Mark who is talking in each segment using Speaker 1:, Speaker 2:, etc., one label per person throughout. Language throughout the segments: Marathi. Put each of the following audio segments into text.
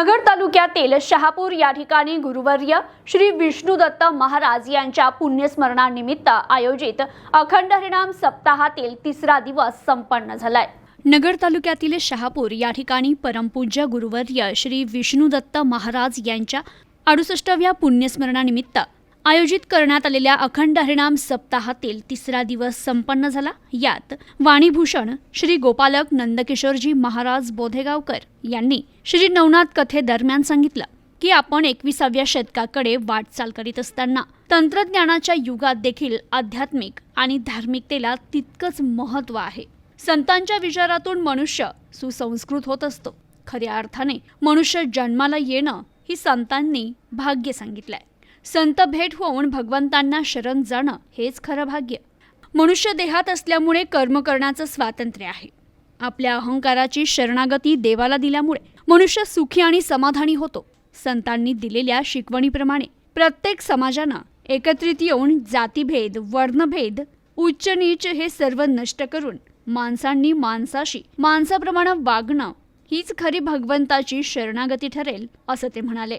Speaker 1: नगर तालुक्यातील शहापूर या ठिकाणी गुरुवर्य श्री विष्णुदत्त महाराज यांच्या पुण्यस्मरणानिमित्त आयोजित अखंड हरिणाम सप्ताहातील तिसरा दिवस संपन्न झालाय. नगर तालुक्यातील शहापूर या ठिकाणी परमपूज्य गुरुवर्य श्री विष्णुदत्त महाराज यांच्या अडुसष्टव्या पुण्यस्मरणानिमित्त आयोजित करण्यात आलेल्या अखंड हरिणाम सप्ताहातील तिसरा दिवस संपन्न झाला. यात वाणीभूषण श्री गोपालक नंदकिशोरजी महाराज बोधेगावकर यांनी श्री नवनाथ कथेदरम्यान सांगितलं की आपण एकविसाव्या शतकाकडे वाटचाल करीत असताना तंत्रज्ञानाच्या युगात देखील आध्यात्मिक आणि धार्मिकतेला तितकंच महत्त्व आहे. संतांच्या विचारातून मनुष्य सुसंस्कृत होत असतो. खऱ्या अर्थाने मनुष्य जन्माला येणं ही संतांनी भाग्य सांगितलंय. संत भेट होऊन भगवंतांना शरण जाणं हेच खरं भाग्य. मनुष्य देहात असल्यामुळे कर्म करण्याचं स्वातंत्र्य आहे. आपल्या अहंकाराची शरणागती देवाला दिल्यामुळे मनुष्य सुखी आणि समाधानी होतो. संतांनी दिलेल्या शिकवणीप्रमाणे प्रत्येक समाजानं एकत्रित येऊन जातीभेद वर्णभेद उच्च नीच हे सर्व नष्ट करून माणसांनी माणसाशी माणसाप्रमाणे वागणं हीच खरी भगवंताची शरणागती ठरेल असं ते म्हणाले.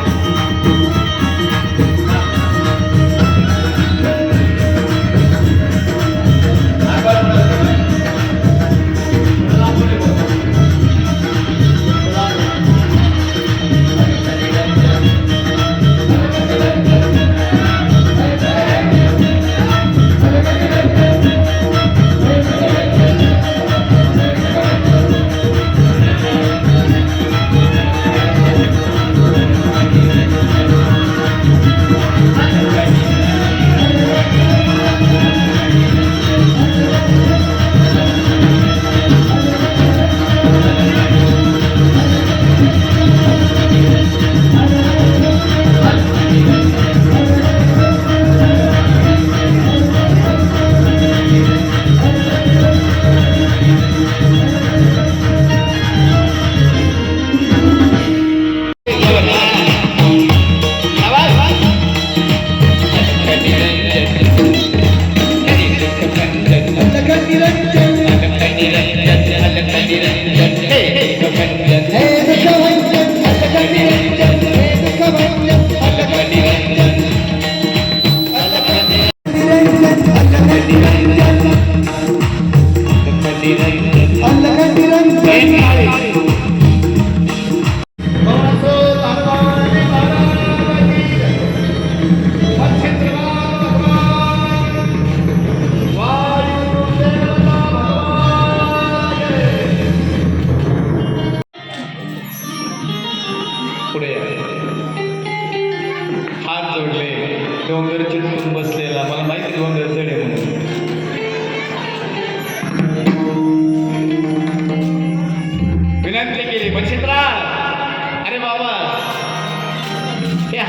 Speaker 2: पुढे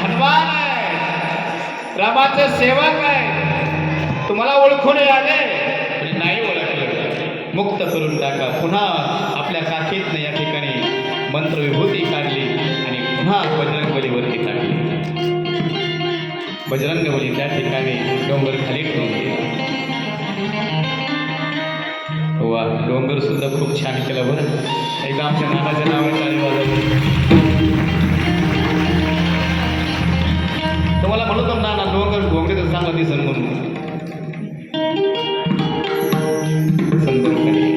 Speaker 2: हनुमान आहे रामाचे सेवक आहे. तुम्हाला ओळखून आले. नाही ओळखलं. मुक्त करून टाका. पुन्हा आपल्या काखेतनं या ठिकाणी मंत्र विभूती काढली आणि पुन्हा बजरंग बलीवरती टाकली. बजरंग बली त्या ठिकाणी डोंगर खाली ठेवून गेला. वा डोंगर सुद्धा खूप छान केलं बरं. एकदा आमच्या नानाच्या नावाने टाळी वाजवली तुम्हाला म्हणतो नाना डोंगर डोंगर तर चांगला दिसन म्हणून.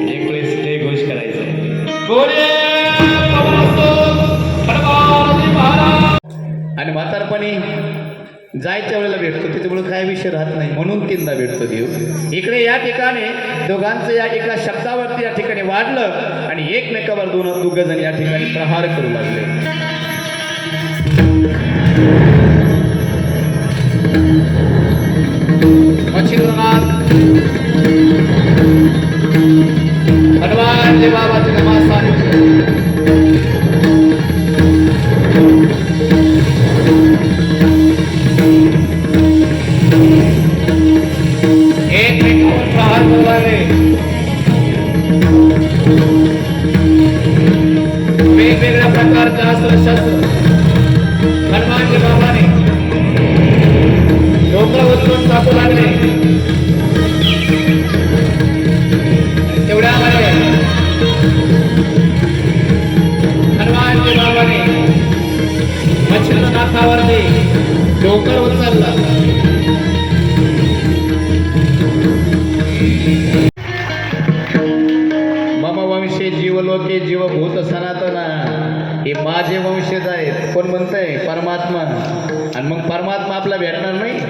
Speaker 2: एक वेळेस घोष करायचं. आणि म्हातारपणी जायच्या वेळेला भेटतो त्याच्यामुळे काय विषय राहत नाही. म्हणून तीनदा भेटतो देव. इकडे या ठिकाणी दोघांचं या एका शब्दावरती या ठिकाणी वाढलं आणि एकमेकावर दोन दोघ जण या ठिकाणी प्रहार करू लागले. मच्छिंद्रनाथ हनुमान बाबाचे नमाज एकमेकावर प्रहार करू लागले वेगवेगळ्या प्रकारच्या अस्त्र शस्त्र। हनुमानजी बाबाने डोकं उचलून कापू लागले तेवढ्यामध्ये हनुमानजी बाबाने मच्छिंद्रनाथावरती डोकर उचललं मम वंशे जीवलोके जीवभूत सनातन हे माझे वंशज आहेत. कोण म्हणतंय? परमात्मा. आणि मग परमात्मा आपला भेटणार नाही?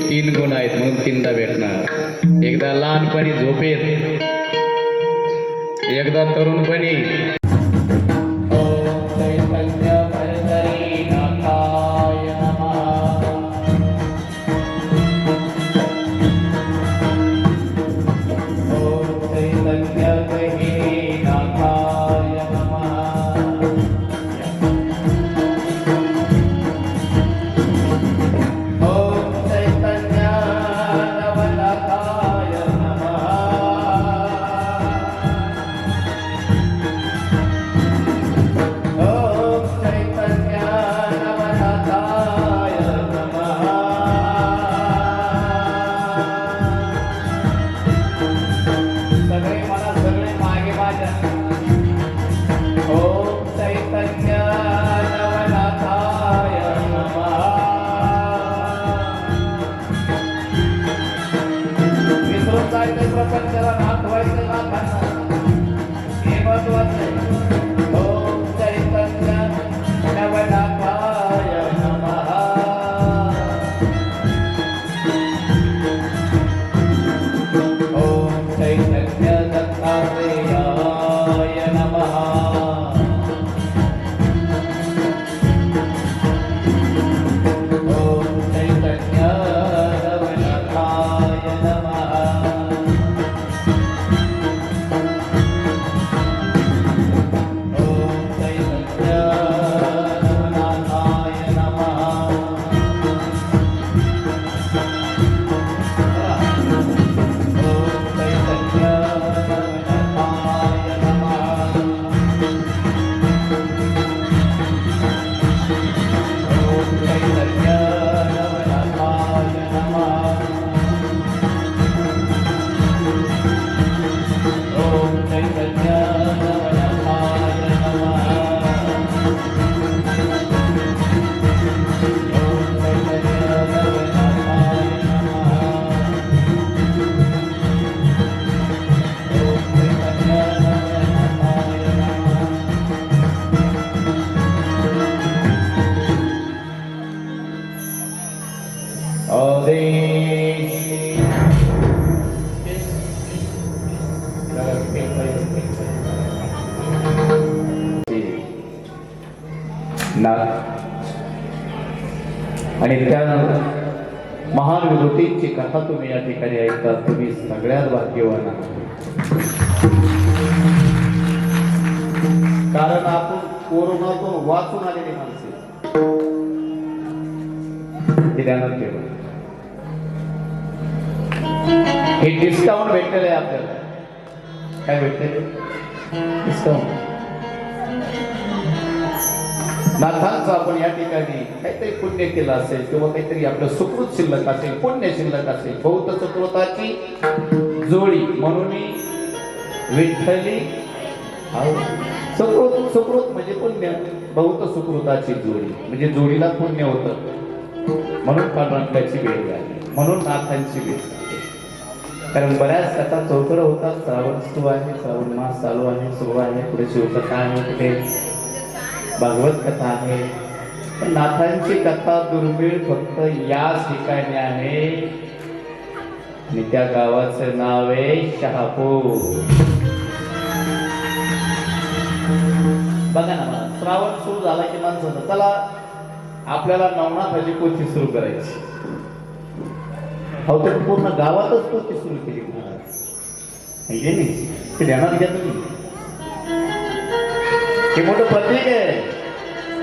Speaker 2: तीन गुण आहेत म्हणून तीनदा भेटणार. एकदा लहानपणी झोपेत एकदा तरुणपणी नमः कारण आपण कोरोनातून वाचून आलेली माणसे. हे ध्यानात ठेवा. हे डिस्काउंट भेटलेलं आहे आपल्याला. काय भेटते डिस्काउंट नाथांचं आपण या ठिकाणी काहीतरी पुण्य केलं असेल किंवा काहीतरी आपलं सुकृत शिल्लक असेल पुण्य शिल्लक असेल बहुत सुकृताची जोडी म्हणून विठ्ठली सुकृत सुकृत म्हणजे पुण्य. बहुत सुकृताची जोडी. म्हणजे जोडीला पुण्य होतं. म्हणून पांडुरंगाची भेट झाली. म्हणून नाथांची भेट कारण बऱ्याच कथा चौकड होतात. श्रावण सुरू आहे. श्रावण मास चालू आहे. सुरू आहे. पुढे शिवकथा आहे कुठे भागवत कथा आहे. पण नाथांची कथा दुर्मिळ फक्त याच ठिकाणी आहे. आणि त्या गावाचं नाव आहे शहापूर. बघा ना मला श्रावण सुरू झाला की माणसं चला आपल्याला नवनाथाची पोथी सुरू करायची? अहो तर पूर्ण गावातच पोथी सुरू केली हे नाही? ते ध्यानात घ्या तुम्ही. हे मोठं प्रतीक आहे.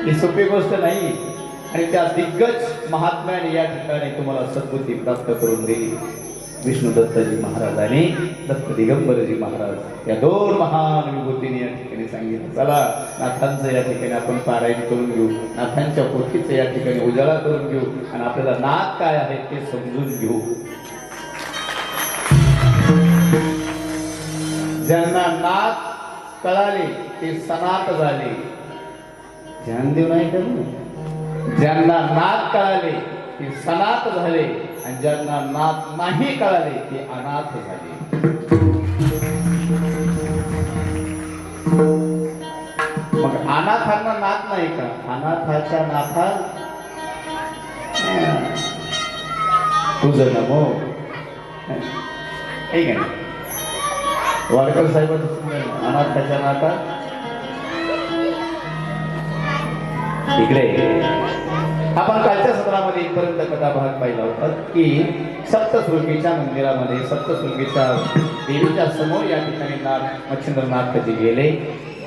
Speaker 2: ही सोपी गोष्ट नाही. आणि त्या दिग्गज महात्म्याने या ठिकाणी तुम्हाला सद्बुद्धी प्राप्त करून दिली. विष्णुदत्तजी महाराज आणि दत्त दिगंबरजी महाराज या दोन महान विभूतीने या ठिकाणी सांगितलं चला नाथांचं या ठिकाणी आपण पारायण करून घेऊ. नाथांच्या पोथीचं या ठिकाणी उजाळा करून घेऊ. आणि आपल्याला नाथ काय आहे ते समजून घेऊ. ज्यांना नाथ कळाले ते सनात झाले. ध्यान देऊ नाही का ज्यांना नाथ कळाले ते सनात झाले. आणि ज्यांना नाथ नाही कळाले ते अनाथ झाले. मग अनाथांना नाथ नाही का? अनाथाच्या नाथा हं. तुझं नमो ठीक आहे वाडकर साहेबांचं अनाथाच्या नाथा इकडे. आपण कालच्या सत्रामध्ये इथपर्यंत कथा भाग पाहिला होता की सप्तशृंगीच्या मंदिरामध्ये सप्तशृंगीच्या देवीच्या समोर या ठिकाणी नाथ मच्छिंद्रनाथ कधी गेले?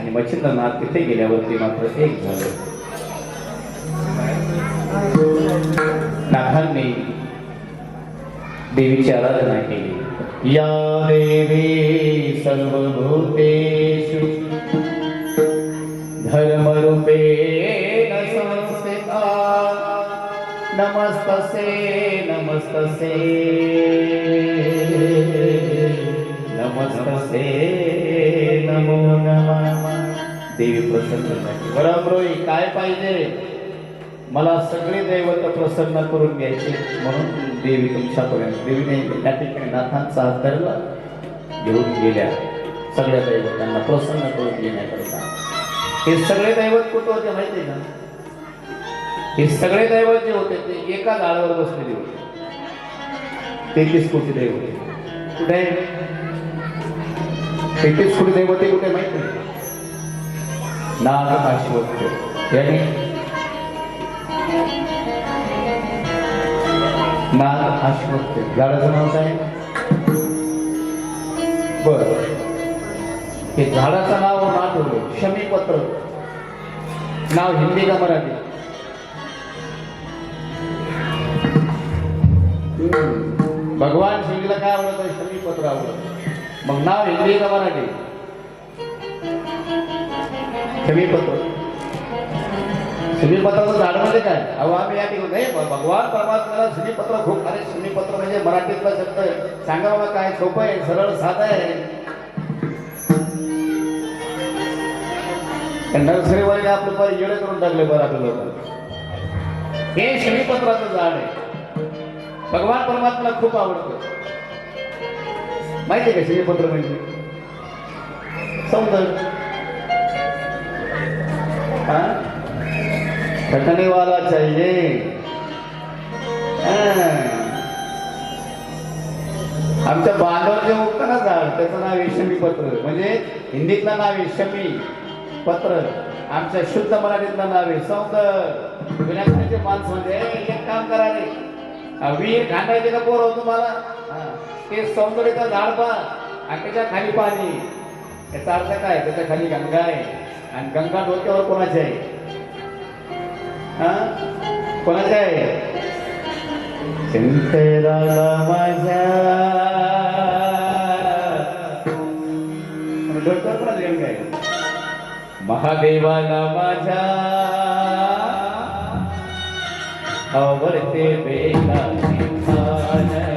Speaker 2: आणि मच्छिंद्रनाथ तिथे गेल्यावरती मात्र एक झालं. नाथांनी देवीची आराधना केली. या देवी सर्वभूतेषु धर्मरूपे नमस्तसे नमस्तसे. नमस्तसे नमो नमः. देवी प्रसन्न झाली. बरोबर काय पाहिजे? मला सगळे दैवत प्रसन्न करून घ्यायचे म्हणून देवी तुमच्यापर्यंत देवीने त्या ठिकाणी नाथांचा हात धरला घेऊन गेल्या. सगळ्या दैवतांना प्रसन्न करून घेण्याकरता. हे सगळे दैवत कुठं होते माहिती आहे का? हे सगळे दैवत जे होते ते एका झाडावर बसलेले होते. तेहतीस कोटी होते. कुठे तेहतीस कोटी दैवते कुठे माहीत आहे नाग काशीवत याने नाग अश्वत्थ झाडाचं नाव काय? बर. हे झाडाचं नाव नाट होतं शमीपत्र. नाव हिंदी का मराठी. भगवान शिवजीला काय आवडत शमीपत्र आवडत मग नाव हिंदी का मराठी? शमीपत्र श्रीपत्राचं झाड म्हणजे काय? अहो आम्ही या ठिकाणी भगवान परमात्म्याला शमीपत्र खूप अरे श्रीपत्र म्हणजे मराठीतला शब्द आहे. सांगा बाबा काय सोपं आहे? सरळ साधं आहे? नर्सरीवाले आपलं पाय येडे करून टाकले बरं आपल्या हे शमीपत्राचं झाड आहे. भगवान परमात्मा खूप आवडतो. माहिती आहे का शिवपत्र म्हणजे? सौंदर्य हा? वाला चाहिए. आमच्या बांधावर जे उगतं ना झाड त्याचं नाव आहे शमी पत्र. म्हणजे हिंदीतलं नाव आहे शमी पत्र. आमच्या शुद्ध मराठीतलं नाव आहे. सौंदर्य माणसं म्हणजे एक काम करा विहीर खांडायचे का पोर हो तुम्हाला? हा. ते सौंदर्याचं झाड पा आणि त्याच्याखाली पाणी. याचा अर्थ काय? त्याच्याखाली गंगा आहे. आणि गंगा डोक्यावर कोणाची आहे? हा? कोणाच्या आहे? शंकराला माझ्या. डोक्यावर कोणाची गंगा आहे? महादेवाला माझ्या. आवडते बेलाची पान, पान,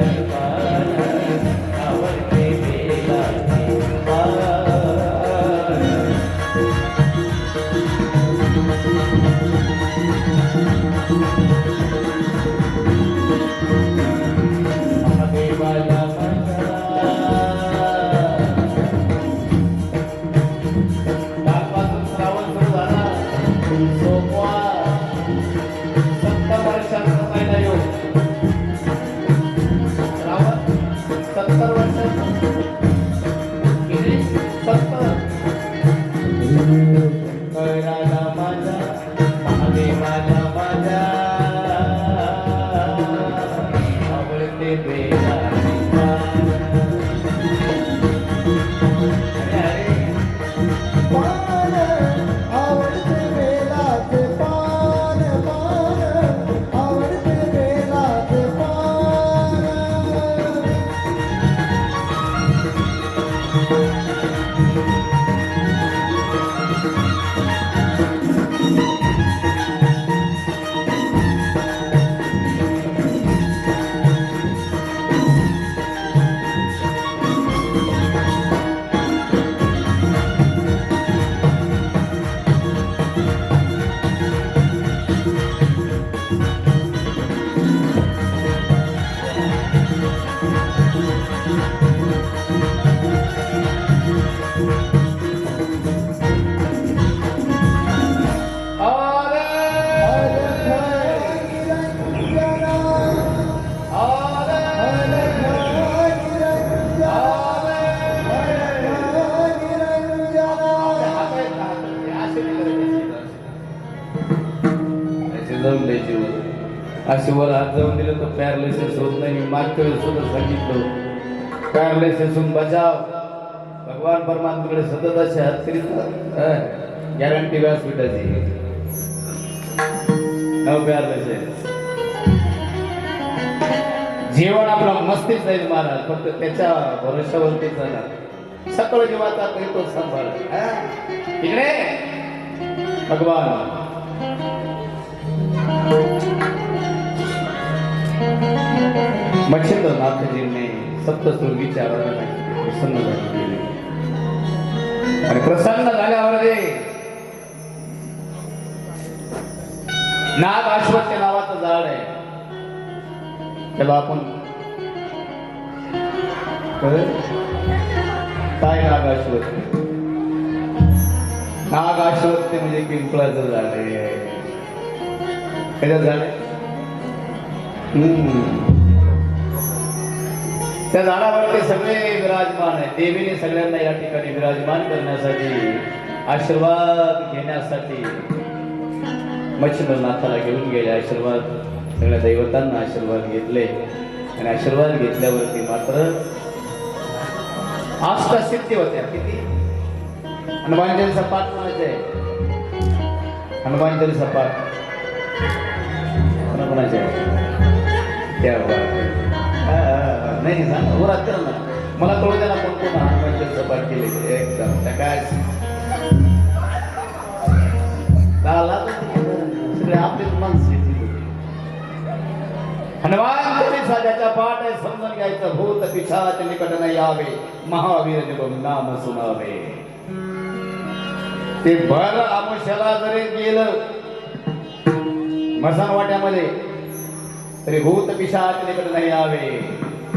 Speaker 2: लायसन्स होत नाही मी मागच्या वेळेस सुद्धा सांगितलं पॅरालिसिस लायसन्सून बचाव भगवान परमात्माकडे सतत असे हात करीत गॅरंटी व्यासपीठाची. no म्हणजे. जीवन आपलं मस्तीच जाईल महाराज फक्त त्याच्या भरोशावरती जाणार सकळ जीवाचा तो सांभाळ तिकडे भगवान. मच्छिंद्रनाथजींनी नाथजींनी आराधना प्रसन्न झाली. आणि प्रसन्न झाल्यावर नाग अश्वत्य नावाचं झाड आहे. त्याला आपण काय नाग अश्वत्य नाग अश्वत्य म्हणजे पिंपळाचं झाड आहे. त्याच्यात झाड त्या झाडावरती सगळे विराजमान आहे देवीने सगळ्यांना या ठिकाणी विराजमान करण्यासाठी आशीर्वाद घेण्यासाठी मच्छिंद्रनाथाला घेऊन गेले. आशीर्वाद सगळ्या दैवतांना आशीर्वाद घेतले. आणि आशीर्वाद घेतल्यावरती मात्र अष्टसिद्धी होत्या किती? हनुमान पाठ म्हणायचे. आहे हनुमान पाठ. कोणा कोणाचे आहे त्या नाही नाही, सांग वर कर ना मला कळू द्या कोण कोण हनुमान सपाट केले एकदम त्या काय सगळे आपले माणसं आहेत हनुमान चालीसा ज्याचा पाठ आहे समजून घ्यायचं भूत पिशाच निकट न यावे महावीर जब नाम सुनावे ते भर आमुष्याला जरी गेलं मसान वाट्यामध्ये तरी भूत पिशाच निकट नाही यावे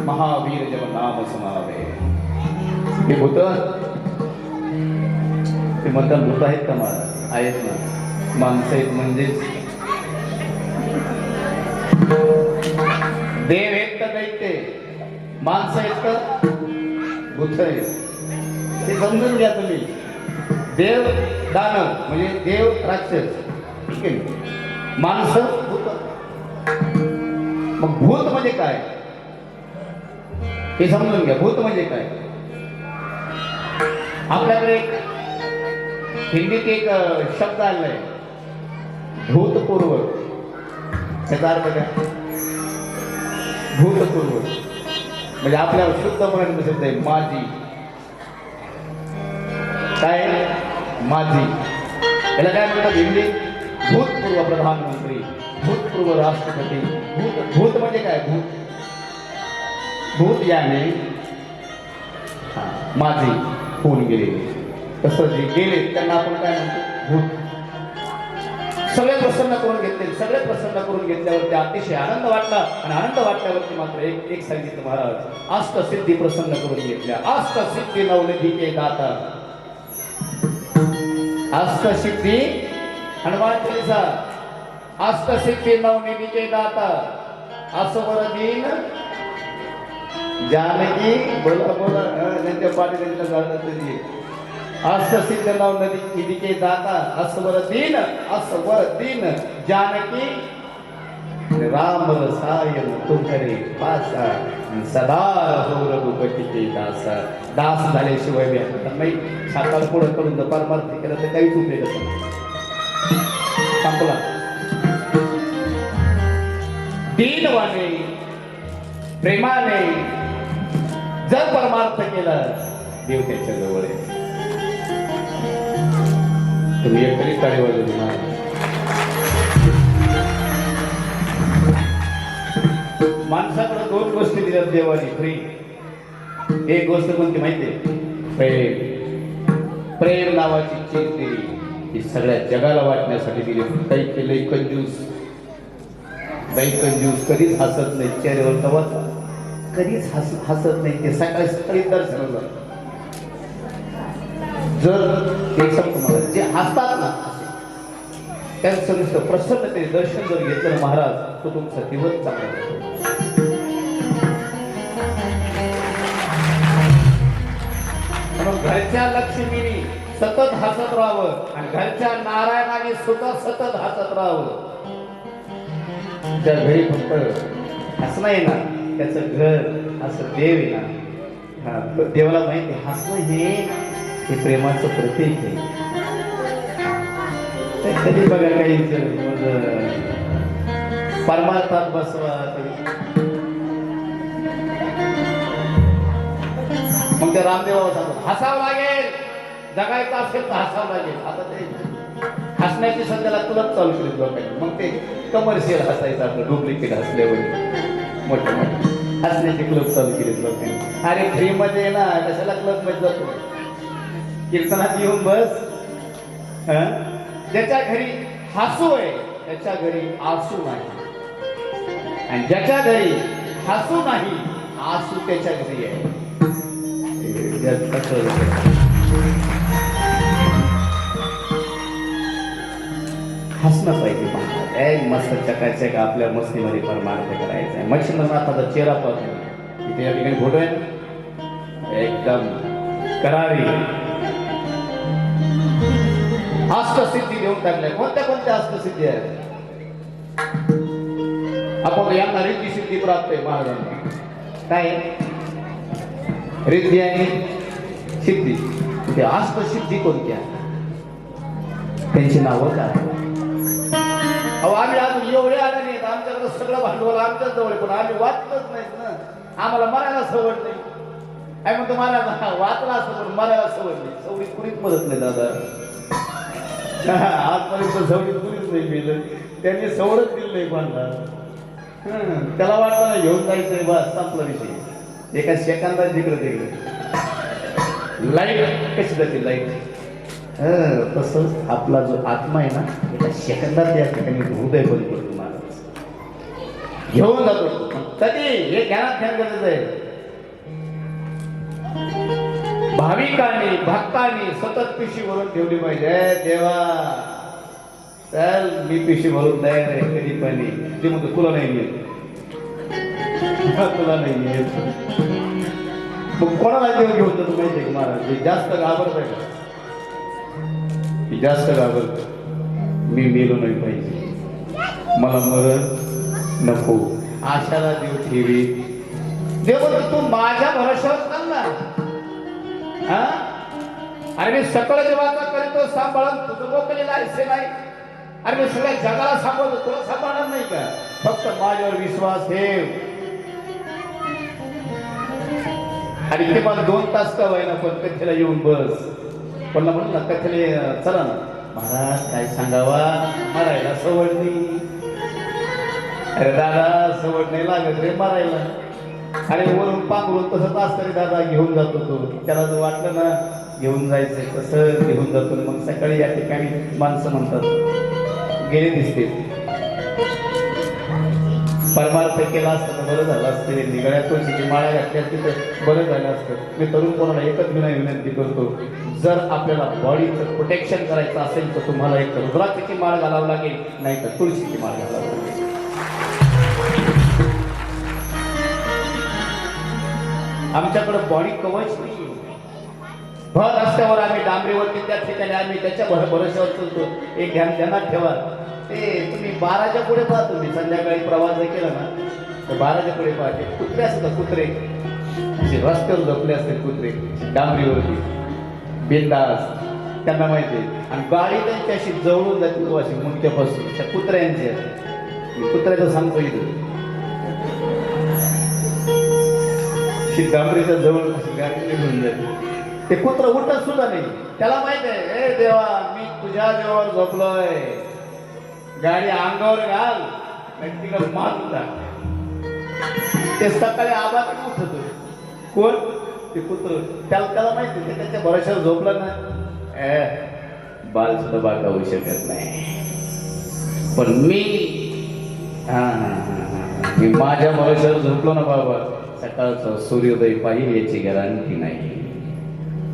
Speaker 2: महावीर जब नाम सुनावे हे भूत ते म्हणतात भूत आहेत का महाराज आहेत ना माणसं आहेत म्हणजेच देव आहेत का दैत्य माणसं आहेत तर भूत आहेत ते समजून घ्या तुम्ही देव दानव म्हणजे देव राक्षस ठीक आहे माणसं मग भूत म्हणजे काय? हे समजून घ्या भूत म्हणजे काय? आपल्याकडे एक हिंदीत एक शब्द आलाय. भूतपूर्व. त्याचा अर्थ काय? भूतपूर्व. म्हणजे आपल्या शुद्ध मराठी शब्द आहे माझी काय? माझी याला काय म्हणतात हिंदी? भूतपूर्व प्रधानमंत्री भूतपूर्व राष्ट्रपती. भूत भूत म्हणजे काय? भूत. भूत याने माझे होऊन गेलेले तसं जे गेले त्यांना आपण काय म्हणतो? भूत. सगळे प्रसन्न करून घेतले. सगळे प्रसन्न करून घेतल्यावरती अतिशय आनंद वाटला. आणि आनंद वाटल्यावरती मात्र एक एक सांगितलं महाराज अष्ट सिद्धी प्रसन्न करून घेतल्या. अष्ट सिद्धी नवनिधी के दाता. अष्ट सिद्धी हनुमान चालीसा. अष्ट सिद्धी नवनिधी के दाता असवर देईन. जानकी बोला बोला त्यांच्या पाठी त्यांच्या झालं तरी. अष्ट सिद्ध नव नदी दाता असवर दिन असवर दिन जानकी राम रसायन तुकरे पासा. सदा रहो रघुपती के दास झाल्याशिवाय मी आता नाही. साकार पुढं करून जर परमार्थ केलं तर काहीच उपयोग संपला. दीनवाने प्रेमाने जर परमार्थ केला देव त्याच्याजवळ आहे. तुम्ही एक ताळी वाजवली ना माणसाकडे दोन गोष्टी दिल्यात देवाने फ्री एक गोष्ट कोणती माहितीये प्रेम. प्रेम नावाची चेक दिली ही सगळ्या जगाला वाटण्यासाठी दिली. काही केलं कंजूस. काही कंजूस कधीच हसत नाही. चेहऱ्यावर तवाच कधीच हस हसत नाही. ते सकाळी सकाळी दर्शनाला जर एक सांगतो मला जे हसतात ना त्यांचं नुसतं प्रसन्न ते दर्शन जर घेतलं महाराज तो तुमचा दिवस चांगला म्हणून घरच्या लक्ष्मीने सतत हसत राहावं आणि घरच्या नारायणाने सुद्धा सतत हसत राहावं. त्या घरी फक्त हसणं आहे ना त्याचं घर असं देव येणार. हा देवाला माहिती हसणं हे हे प्रेमाचं प्रतीक आहे. कधी बघा काही परमार्थात बसवा मग ते रामदेव हसावं लागेल. जगायचं असेल तर हसावं लागेल. आता ते हसण्याची सध्याला तुलाच चालू केली लोकांनी मग ते कमर्शियल हसायचं आपलं डुप्लिकेट हसल्यावर. मोठे मोठे. हसण्याचे क्लब चालू केले पाहिजे अरे फ्री मध्ये आहे ना कशाला क्लबमध्ये जातो? कीर्तनात येऊन बस. ज्याच्या घरी हसू आहे त्याच्या घरी आसू नाही. आणि ज्याच्या घरी हसू नाही आसू त्याच्या घरी आहे. हसणं पाहिजे महाराज एक मस्त का आपल्या मस्तीमध्ये परमार्थ करायचा आहे. मच्छिंद्रनाथाचा चेहरा पाहतो इथे या ठिकाणी फोटो आहे. एकदम करारी. अष्टसिद्धी देऊन टाकल्या. कोणत्या कोणत्या अष्टसिद्धी आहेत? आपण यांना रिद्धी सिद्धी प्राप्त आहे महाराजांना काय? आहे? रिद्धी आणि सिद्धी. ते अष्टसिद्धी कोणत्या? त्यांची नावं काय? अहो आम्ही आज एवढे आले नाहीत आमच्याकडे सगळं भांडवल आमच्याच जवळ आहे, पण आम्ही वाचतच नाहीत ना. आम्हाला मरायला सवड नाही. काय म्हणतो मरायला? वाचला असं पण मरायला सवड नाही. सवडी कुणीच मदत नाही दादा. आजपर्यंत सवडी कुणीच नाही मिळलं त्यांनी सवडच दिली नाही कोणाला. त्याला वाटतं ना घेऊन जायचंय बस संपला विषय. एका सेकंदात जिकडे तिकडे. लाइट कशी जाते लाइट तसंच आपला जो आत्मा आहे ना एका सेकंदात या ठिकाणी हृदय बंद करतो महाराज घेऊन जातो. पण कधी हे ध्यानात ध्यान गरजेचं आहे. भाविकांनी भक्तांनी सतत पिशी भरून ठेवली पाहिजे. देवा. चल मी पिशी भरून तयार आहे कधी पण ते म्हणतो तुला नाही येत तुला नाही येत मग कोणाला देव घेऊन जातो माहिती आहे महाराज? जास्त घाबरत आहे. का की जास्त घाबरत मी मेलो नाही पाहिजे. मला मरण नको. आशाला देव ठेवी. देव म्हणतो तू माझ्या भरोशावर चाल ना हा? अरे मी सकळ जेव्हा करतो सांभाळून तुझं बोकलेला हिस्से नाही. अरे मी सगळ्या जगाला सांभाळतो तुला सांभाळणार नाही का? फक्त माझ्यावर विश्वास ठेव. आणि ते मला दोन तास का ना पण कथेला येऊन बस. पण म्हणून ना कथेले चला ना. महाराज काय सांगावा. मरायला सवड नाही. अरे दादा सवड नाही लागत रे मारायला. अरे वरून पांघरून तसंच तास तरी दादा घेऊन जातो तो. त्याला जर वाटलं ना घेऊन जायचं तसं घेऊन जातो. मग सकाळी या ठिकाणी माणसं म्हणतात. गेले दिसते परमार्थ केला असतं तर बरं झालं असतं. रे गळ्यातून तुळशीची माळ्या घातली असते तर बरं झालं असतं. मी तरुण कोणाला एकच विनय विनंती करतो. जर आपल्याला बॉडीचं प्रोटेक्शन करायचं असेल तर तुम्हाला एक रुद्राक्षची माळ घालावं लागेल. नाही तर तुळशीची माळ घालावं लागेल. आमच्याकडे बॉडी कवच नाही भर रस्त्यावर आम्ही डांबरीवरती त्या ठिकाणी आम्ही त्याच्या भर भरोश्यावर चलतो. एक ध्यान ध्यानात ठेवा. ते तुम्ही बाराच्या पुढे पाहा तुम्ही. संध्याकाळी प्रवास जर केला ना तर बाराच्या पुढे पाहते कुत्रे असतात कुत्रे. असे रस्त्यावर झोपले असते कुत्रे. डांबरीवरती. बिंदास त्यांना माहिती आहे. आणि गाडी त्यांच्याशी जवळून जाते तो अशी मुंडक्यापासून. त्या कुत्र्यांची आहे. मी कुत्र्याचं सांगतो इथं. शी डांबरीच्या जवळ अशी गाडी निघून जाते. ते कुत्र उठत सुद्धा नाही. त्याला माहीत आहे ए देवा मी तुझ्या देवावर झोपलोय. गाडी अंगावर घाल नाही तिकडे मारून टाक. ते सकाळी आबाद उठत. कोण? ते कुत्र. त्याला त्याला माहिती ते त्याच्या भरोशावर झोपला नाही ए बाल सुद्धा बाका होऊ शकत नाही. पण मी हा हा हा हा मी माझ्या भरोशावर झोपलो ना बाबा. सकाळचा सूर्योदय पाहिजे याची गॅरंटी नाही.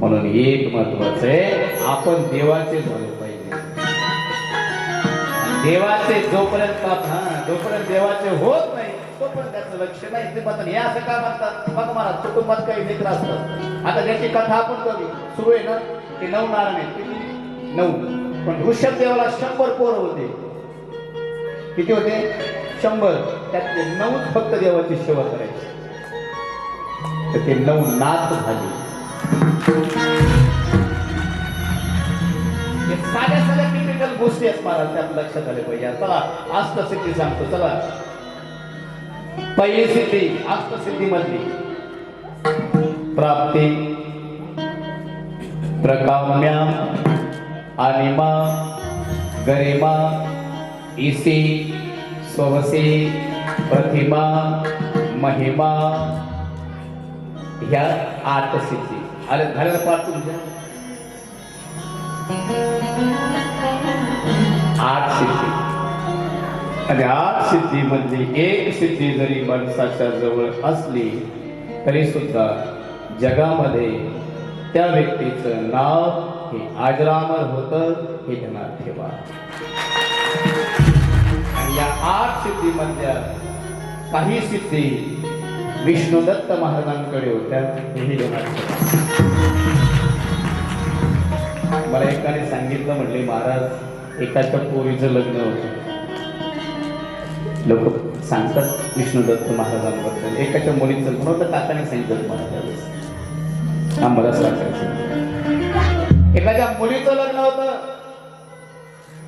Speaker 2: म्हणून एक महत्वाचं आहे आपण देवाचे झालो देवाचे जोपर्यंत हा जोपर्यंत देवाचे होत नाही तोपर्यंत त्याचं लक्ष नाही. ते म्हणतात हे असं का म्हणतात? बघ मला कुटुंबात काही मित्र असतात आता ज्याची कथा आपण करू. सुरू आहे ना? ते नऊ नारायण आहेत. नऊ. पण ऋषभ देवाला शंभर पोर होते. किती होते? शंभर. त्यातले नऊच फक्त देवाची सेवा करायची. तर ते नऊ नाथ झाले. साध्या साध्या गोष्टी आहेत महाराज त्यात लक्षात आले पाहिजे. चला अष्टसिद्धी सांगतो चला. पहिली सिद्धी अष्टसिद्धी मधली. प्राप्ती प्रकाम्या अनिमा गरिमा इसी स्वसी प्रतिमा महिमा. ह्या आठ सिद्धी. अरे झालं पाच तुमच्या आणि आठ सिद्धी मधली एक सिद्धी जरी माणसाच्या जवळ असली तरी सुद्धा जगामध्ये त्या व्यक्तीचं नाव हे आजरामर होतं हे ध्यानात ठेवा. या आठ सिद्धीमधल्या काही सिद्धी विष्णुदत्त महाराजांकडे होत्या हेही ध्यानात ठेवा. मला एकाने सांगितलं म्हणले महाराज एकाच्या पोरीचं लग्न होतं. लोक सांगतात विष्णुदत्त महाराजांबद्दल. एकाच्या मुलीचं म्हणून काकाने सांगितलं मला त्यावेळेस. आम्हाला सांगायचं एखाद्या मुलीचं लग्न होत.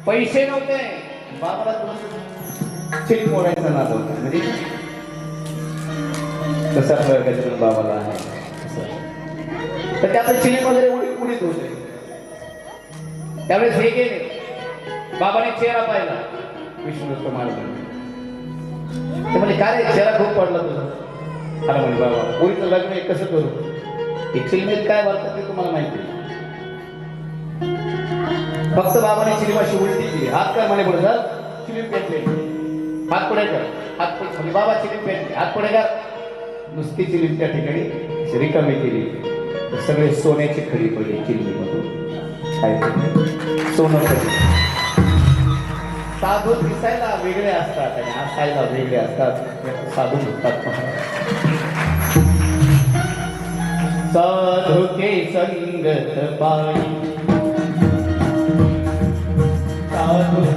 Speaker 2: पैसे नव्हते. बाबाला चिल मोडायचा नाद होता. म्हणजे तसा गजानन बाबाला आहे? तर त्यात चिली वगैरे उडीत उडीत होते. त्यावेळेस हे गेले. बाबाने चेहरा पाहिला. विष्णुदत्त महाराजांनी. ते म्हणजे काय रे चेहरा खूप पडला तुझा? अरे म्हणे बाबा पोरीचं लग्न आहे कसं करू? हे चिलमीत काय वाटतं ते तुम्हाला माहिती फक्त बाबाने चिलिमाशी उलटी केली. हात काय म्हणे पुढे सर चिलीम पेटले हात पुढे कर. हात पुढे. बाबा चिलीम पेटले हात पुढे कर. नुसती चिलीम त्या ठिकाणी रिकामी केली. सगळे सोन्याची खडी पडली चिलीमधून काय सोनं पडलं. साधू दिसायला वेगळे असतात आणि असायला वेगळे असतात. साधू म्हणतात साधू के संगत पाणी साधू